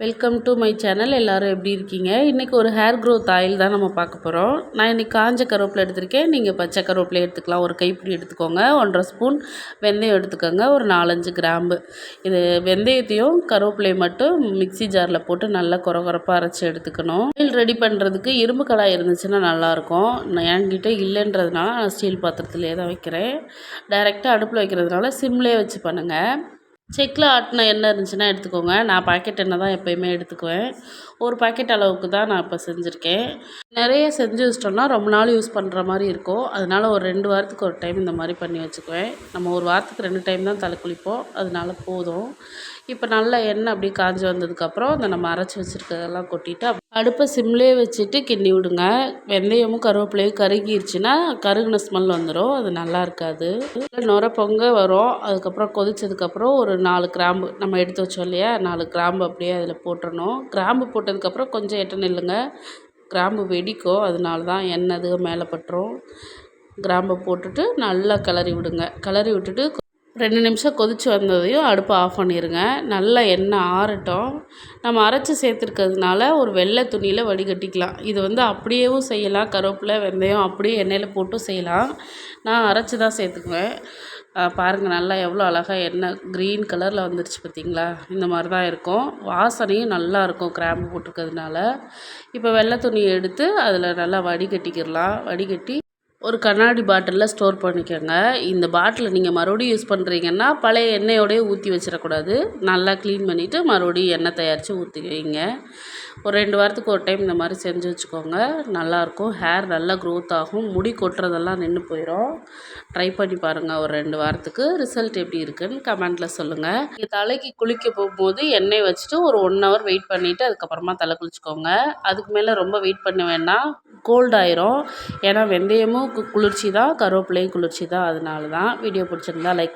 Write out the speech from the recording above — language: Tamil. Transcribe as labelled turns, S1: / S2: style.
S1: வெல்கம் டு மை சேனல் எல்லோரும் எப்படி இருக்கீங்க? இன்றைக்கி ஒரு ஹேர் க்ரோத் ஆயில் தான் நம்ம பார்க்க போகிறோம் நான் இன்றைக்கி காஞ்ச கருவேப்பிலை எடுத்திருக்கேன். நீங்கள் பச்சை கருவேப்பிலை எடுத்துக்கலாம். ஒரு கைப்பிடி எடுத்துக்கோங்க. ஒன்றரை ஸ்பூன் வெந்தயம் எடுத்துக்கோங்க. ஒரு நாலஞ்சு கிராம்பு. இது வெந்தயத்தையும் கருவேப்பிலையும் மட்டும் மிக்சி ஜாரில் போட்டு நல்லா குறை குறைப்பாக அரைச்சி எடுத்துக்கணும். ஆயில் ரெடி பண்ணுறதுக்கு இரும்பு கடாய் இருந்துச்சுன்னா நல்லாயிருக்கும் நான் என்கிட்ட இல்லைன்றதுனால நான் ஸ்டீல் பாத்திரத்துலேயே தான் வைக்கிறேன். டைரெக்டாக அடுப்பில் வைக்கிறதுனால சிம்லேயே வச்சு பண்ணுங்கள் செக்கில் ஆட்டின எண்ணெய் இருந்துச்சுன்னா எடுத்துக்கோங்க. நான் பாக்கெட் எண்ணெய் தான் எப்போயுமே எடுத்துக்குவேன். ஒரு பாக்கெட் அளவுக்கு தான் நான் இப்போ செஞ்சுருக்கேன். நிறைய செஞ்சு வச்சிட்டோம்னா ரொம்ப நாள் யூஸ் பண்ணுற மாதிரி இருக்கும். அதனால ஒரு ரெண்டு வாரத்துக்கு ஒரு டைம் இந்த மாதிரி பண்ணி வச்சுக்குவேன். நம்ம ஒரு வாரத்துக்கு ரெண்டு டைம் தான் தலை குளிப்போம். அதனால போதும். இப்போ நல்லா எண்ணெய் அப்படியே காஞ்சி வந்ததுக்கப்புறம் இந்த நம்ம அரைச்சி வச்சுருக்கதெல்லாம் கொட்டிட்டு அடுப்பை சிம்லேயே வச்சுட்டு கிண்டி விடுங்க. வெந்தயமும் கருவேப்பிலையும் கருகிருச்சுன்னா கருகின ஸ்மெல் வந்துடும் அது நல்லா இருக்காது. நுர பொங்க வரும். அதுக்கப்புறம் கொதிச்சதுக்கப்புறம் ஒரு நாலு கிராம்பு நம்ம எடுத்து வச்சோம் இல்லையா? நாலு கிராம்பு அப்படியே அதில் போட்டுடணும் கிராம்பு போட்டதுக்கப்புறம் கொஞ்சம் எட்ட நில்லுங்க. கிராம்பு வெடிக்கும். அதனால தான் எண்ணெய் அது மேலே பட்டுரும். கிராம்பை போட்டுட்டு நல்லா கிளறி விடுங்க. கிளறி விட்டுட்டு ரெண்டு நிமிஷம் கொதித்து வந்ததையும் அடுப்பை ஆஃப் பண்ணிடுங்க நல்லா எண்ணெய் ஆறட்டும். நம்ம அரைச்சி சேர்த்துருக்கிறதுனால ஒரு வெள்ளை துணியில் வடிகட்டிக்கலாம். இது வந்து அப்படியேவும் செய்யலாம். கருவேப்பிலை வெந்தயம் அப்படியே எண்ணெயில் போட்டும் செய்யலாம். நான் அரைச்சி தான் சேர்த்துக்குவேன். பாருங்கள் நல்லா எவ்வளோ அழகாக எண்ணெய் க்ரீன் கலரில் வந்துருச்சு பார்த்திங்களா? இந்த மாதிரி தான் இருக்கும். வாசனையும் நல்லாயிருக்கும் கிராம்பு போட்டிருக்கிறதுனால. இப்போ வெள்ளை துணியை எடுத்து அதில் நல்லா வடிகட்டிக்கிடலாம். வடிகட்டி ஒரு கண்ணாடி பாட்டிலில் ஸ்டோர் பண்ணிக்கோங்க. இந்த பாட்டிலை நீங்கள் மறுபடியும் யூஸ் பண்ணுறீங்கன்னா பழைய எண்ணெயோடய ஊற்றி வச்சிடக்கூடாது. நல்லா க்ளீன் பண்ணிவிட்டு மறுபடியும் எண்ணெய் தயாரித்து ஊற்றி வைங்க ஒரு ரெண்டு வாரத்துக்கு ஒரு டைம் இந்த மாதிரி செஞ்சு வச்சுக்கோங்க. நல்லாயிருக்கும் ஹேர் நல்லா க்ரோத் ஆகும். முடி கொட்டுறதெல்லாம் நின்று போயிடும் ட்ரை பண்ணி பாருங்கள் ஒரு ரெண்டு வாரத்துக்கு ரிசல்ட் எப்படி இருக்குன்னு கமெண்ட்டில் சொல்லுங்கள் நீங்கள் தலைக்கு குளிக்க போகும்போது எண்ணெய் வச்சுட்டு ஒரு ஒன் ஹவர் வெயிட் பண்ணிவிட்டு அதுக்கப்புறமா தலை குளிச்சுக்கோங்க. அதுக்கு மேலே ரொம்ப வெயிட் பண்ண வேண்டாம். கோல்ட் ஆயிரும். ஏன்னா வெந்தயமும் குளிர்ச்சி தான் கருவேப்பிலையும் குளிர்ச்சி தான் அதனால தான் வீடியோ பிடிச்சிருந்தா லைக்